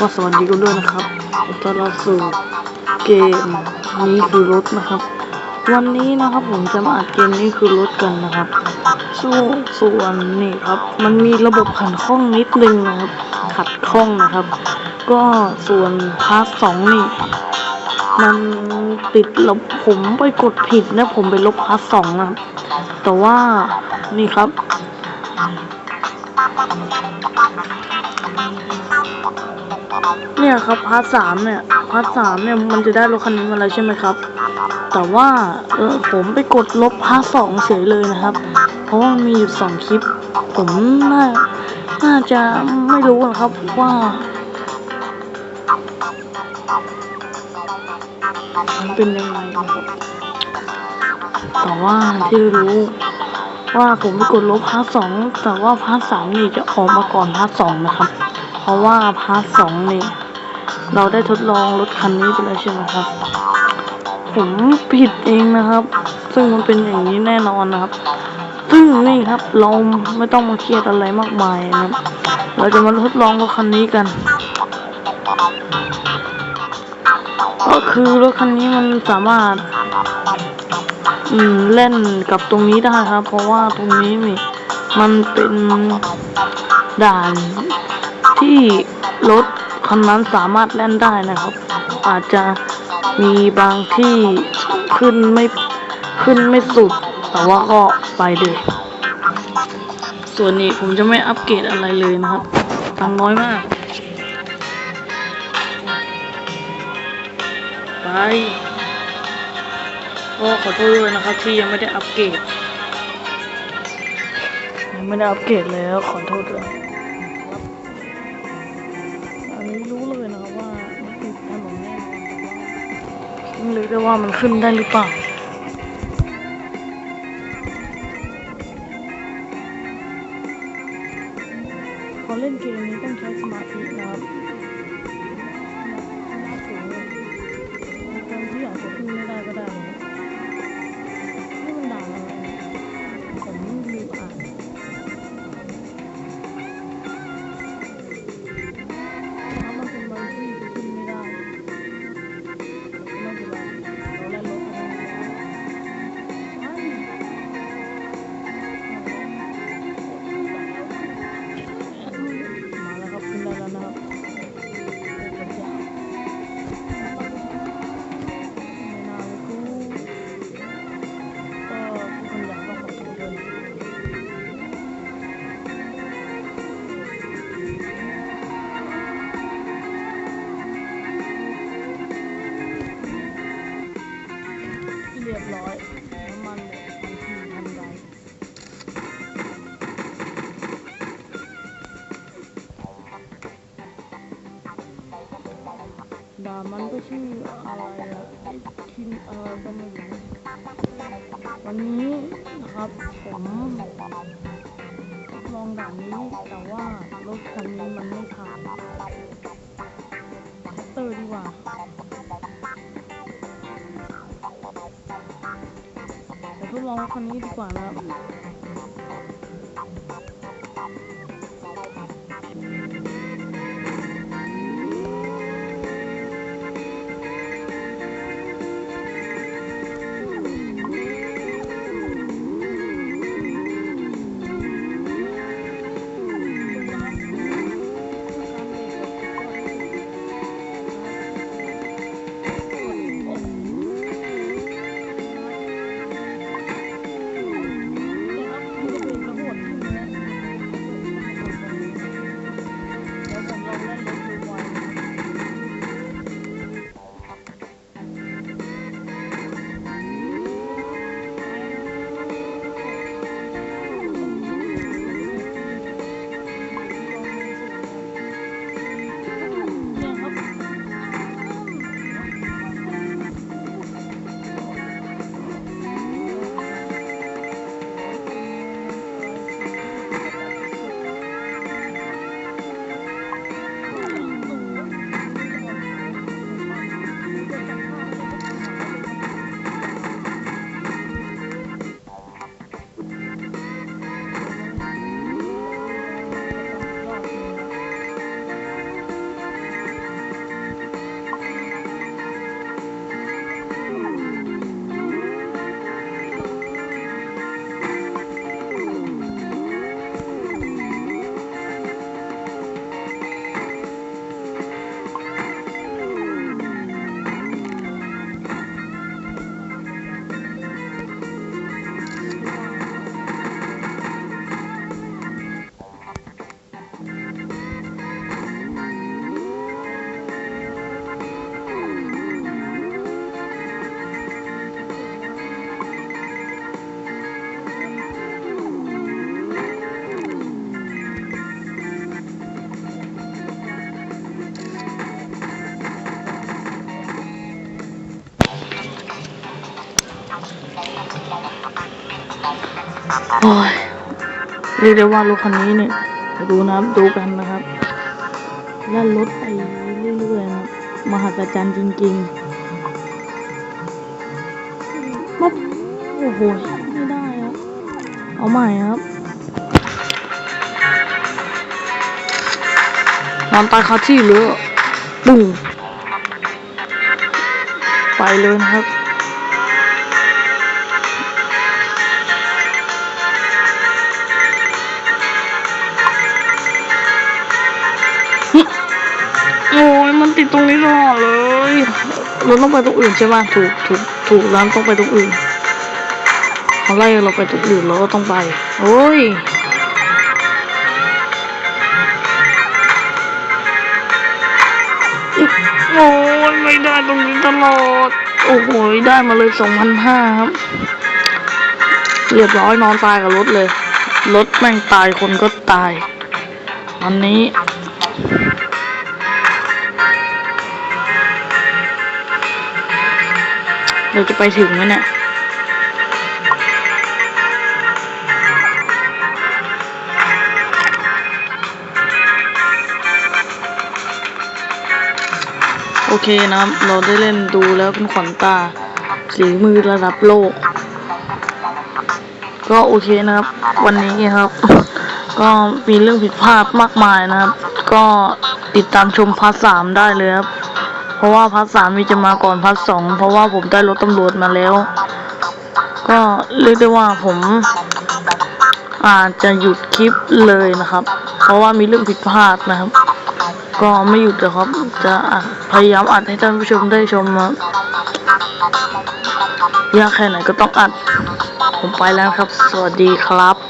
ก็สวัสดีกันด้วยนะครับต้อนรับสู่เกมนี้คือรถนะครับ วันนี้นะครับผมจะมาอัดเกมนี้คือรถกันนะครับส่วนส่วนนี่ครับ มันมีระบบขัดข้องนิดนึงนะครับ ขัดข้องนะครับ ก็ส่วนพาร์ทสองนี่มันติดลบผมไปกดผิดนะผมไปลบพาร์ทสองนะครับ แต่ว่านี่ครับ เนี่ยครับพาร์ทสามเนี่ยพาร์ทสามเนี่ยมันจะได้รถคันนี้มาแล้วใช่ไหมครับ แต่ว่าเออผมไปกดลบพาร์ทสองเฉยเลยนะครับ เพราะว่ามันมีอยู่สองคลิป ผมน่าน่าจะไม่รู้นะครับว่ามันเป็นยังไงนะครับแต่ว่าที่รู้ว่าผมไปกดลบพาร์ทสองแต่ว่าพาร์ทสามนี่จะออกมาก่อนพาร์ทสองนะครับ ราะว่าพาร์ทสองนี่เราได้ทดลองรถคันนี้ไปแล้วใช่ไหมครับ ผมผิดเองนะครับ ซึ่งมันเป็นอย่างนี้แน่นอนนะครับ ซึ่งนี่ครับเราไม่ต้องมาเครียดอะไรมากมายนะครับ เราจะมาทดลองรถคันนี้กัน ก็คือรถคันนี้มันสามารถ อืมเล่นกับตรงนี้ได้ครับ เพราะว่าตรงนี้นี่มันเป็นด่าน ที่รถคันนั้นสามารถเล่นได้นะครับ อาจจะมีบางที่ขึ้นไม่ขึ้นไม่สุด แต่ว่าก็ไปเลย ส่วนนี้ผมจะไม่อัปเกรดอะไรเลยนะครับตังน้อยมาก ไปก็ขอโทษด้วยนะครับที่ยังไม่ได้อัปเกรดยังไม่ได้อัปเกรดแล้วขอโทษด้วย ด้ว่าไม่รู้ได้ว่ามันขึ้นได้หรือเปล่าพอเล่นเกมนี้ต้องใช้สมาธินะครับ ด่ามันก็ชื่ออะไรอะทินอะไรก็ไม่รู้วันนี้นะครับผมลองด่านนี้แต่ว่ารถคันนี้มันไม่ผ่านเตอร์ดีกว่าเดี๋ยวทดลองรถคันนี้ดีกว่านะ รียกได้ว่ารถคันนี้เนี่ยดูนะครับดูกันนะครับแล่นรถไปเรื่อยๆนะมหัศจรรย์จริงๆปั๊บโอ้โหไม่ได้ครับเอาใหม่ครับนอนตายคาที่เลยปุ้งไปเลยนะครับ ติดตรงนี้ตลอดเลยเราต้องไปตรงอื่นใช่ไหมถูกถูกถูกแล้วต้องไปตรงอื่นเขาไล่เราไปตรงอื่นเราก็ต้องไป โอ้ยโอ้ยไม่ได้ตรงนี้ตลอด โอ้โหได้มาเลยสองพันห้าครับ เรียบร้อยนอนตายกับรถเลย รถแม่งตายคนก็ตายอันนี้ เราจะไปถึงมเนี่ยโอเคนะครับเราได้เล่นดูแล้วเป็นขวัญตาสีมือระดับโลก ก็โอเคนะครับ วันนี้ครับ ก็มีเรื่องผิดพลาดมากมายนะครับ ก็ติดตามชมพาร์ทสามได้เลยครับ เพราะว่าพาร์ทสามมีจะมาก่อนพาร์ทสองเพราะว่าผมได้รถตำรวจมาแล้ว ก็เรียกได้ว่าผมอาจจะหยุดคลิปเลยนะครับ เพราะว่ามีเรื่องผิดพลาดนะครับ ก็ไม่หยุดนะครับ จะอัดพยายามอัดให้ท่านผู้ชมได้ชมนะยากแค่ไหนก็ต้องอัด ผมไปแล้วครับ สวัสดีครับ